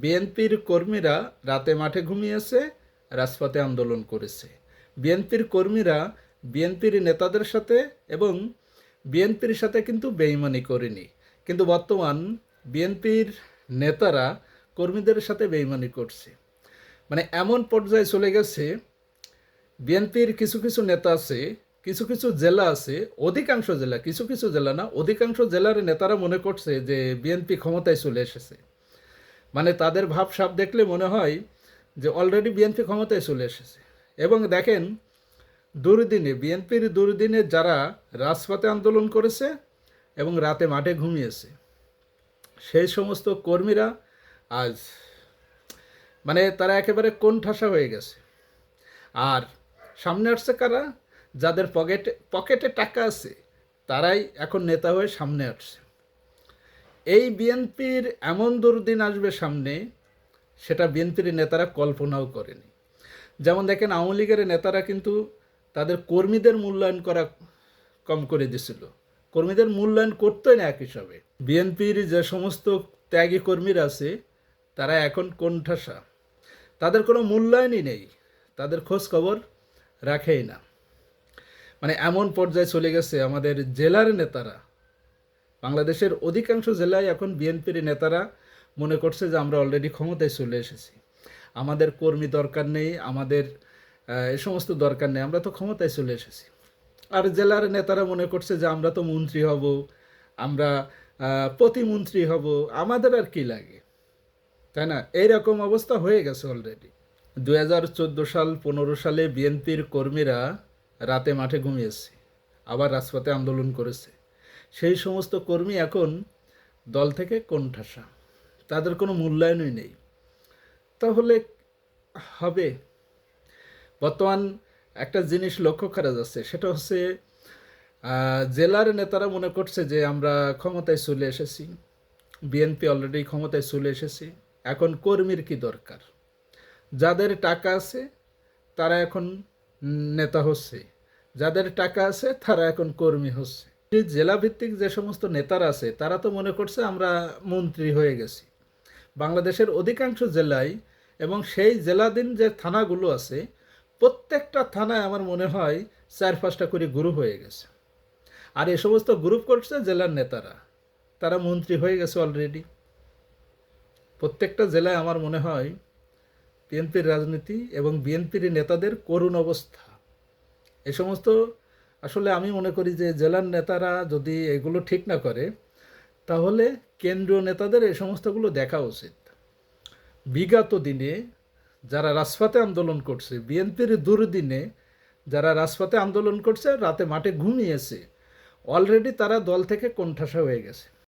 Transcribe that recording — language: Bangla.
বিএনপির কর্মীরা রাতে মাঠে ঘুমিয়েছে, রাজপথে আন্দোলন করেছে। বিএনপির কর্মীরা বিএনপির নেতাদের সাথে এবং বিএনপির সাথে কিন্তু বেইমানি করেনি। কিন্তু বর্তমান বিএনপির নেতারা কর্মীদের সাথে বেইমানি করছে। মানে এমন পর্যায়ে চলে গেছে, বিএনপির কিছু কিছু নেতা আছে, কিছু কিছু জেলা আছে, অধিকাংশ জেলা, কিছু কিছু জেলা না, অধিকাংশ জেলার নেতারা মনে করছে যে বিএনপি ক্ষমতায় চলে এসেছে। মানে তাদের ভাবসাব দেখলে মনে হয় যে অলরেডি বিএনপি ক্ষমতায় চলে এসেছে। এবং দেখেন, দুর্দিনে বিএনপির দুর্দিনে যারা রাজপথে আন্দোলন করেছে এবং রাতে মাঠে ঘুমিয়েছে, সেই সমস্ত কর্মীরা আজ মানে তারা একেবারে কোণঠাসা হয়ে গেছে। আর সামনে আসছে কারা? যাদের পকেটে পকেটে টাকা আছে, তারাই এখন নেতা হয়ে সামনে আসছে। এই বিএনপির এমন দুর্দিন আসবে সামনে, সেটা বিএনপির নেতারা কল্পনাও করেনি। যেমন দেখেন, আওয়ামী লীগের নেতারা কিন্তু তাদের কর্মীদের মূল্যায়ন করা কম করে দিছিল। কর্মীদের মূল্যায়ন করতোই না এক হিসাবে বিএনপির যে সমস্ত ত্যাগী কর্মীরা আছে, তারা এখন কোণঠাসা। তাদের কোনো মূল্যায়নই নেই। তাদের খোঁজ খবর রাখেই না। মানে এমন পর্যায়ে চলে গেছে আমাদের জেলার নেতারা। বাংলাদেশের অধিকাংশ জেলায় এখন বিএনপির নেতারা মনে করছে যে আমরা অলরেডি ক্ষমতায় চলে এসেছি। আমাদের কর্মী দরকার নেই, আমাদের এ সমস্ত দরকার নেই, আমরা তো ক্ষমতায় চলে এসেছি। আর জেলার নেতারা মনে করছে যে আমরা তো মন্ত্রী হব, আমরা প্রতিমন্ত্রী হব, আমাদের আর কি লাগে? তাই না? এইরকম অবস্থা হয়ে গেছে অলরেডি দু হাজার চোদ্দ সাল, পনেরো সালে বিএনপির কর্মীরা রাতে মাঠে ঘুমিয়েছে, আবার রাজপথে আন্দোলন করেছে। সেই সমস্ত কর্মী এখন দল থেকে কোণঠাসা। তাদের কোনো মূল্যায়নই নেই। তাহলে হবে। বর্তমান একটা জিনিস লক্ষ্য করা যাচ্ছে, সেটা হচ্ছে জেলার নেতারা মনে করছে যে আমরা ক্ষমতায় চলে এসেছি। বিএনপি অলরেডি ক্ষমতায় চলে এসেছি। এখন কর্মীর কি দরকার? যাদের টাকা আছে, তারা এখন নেতা হচ্ছে। যাদের টাকা আছে, তারা এখন কর্মী হচ্ছে। জেলাভিত্তিক যে সমস্ত নেতারা আছে, তারা তো মনে করছে আমরা মন্ত্রী হয়ে গেছি। বাংলাদেশের অধিকাংশ জেলায় এবং সেই জেলাধীন যে থানাগুলো আছে, প্রত্যেকটা থানায় আমার মনে হয় চার পাঁচটা করে গ্রুপ হয়ে গেছে। আর এ সমস্ত গ্রুপ করছে জেলার নেতারা। তারা মন্ত্রী হয়ে গেছে অলরেডি প্রত্যেকটা জেলায় আমার মনে হয় বিএনপির রাজনীতি এবং বিএনপির নেতাদের করুণ অবস্থা। এ সমস্ত আসলে আমি মনে করি যে জেলার নেতারা যদি এগুলো ঠিক না করে, তাহলে কেন্দ্রীয় নেতাদের এই সমস্তগুলো দেখা উচিত। বিগত দিনে যারা রাজপথে আন্দোলন করছে, বিএনপির দুর্দিনে যারা রাজপথে আন্দোলন করছে, রাতে মাঠে ঘুমিয়েছে, অলরেডি তারা দল থেকে কোণঠাসা হয়ে গেছে।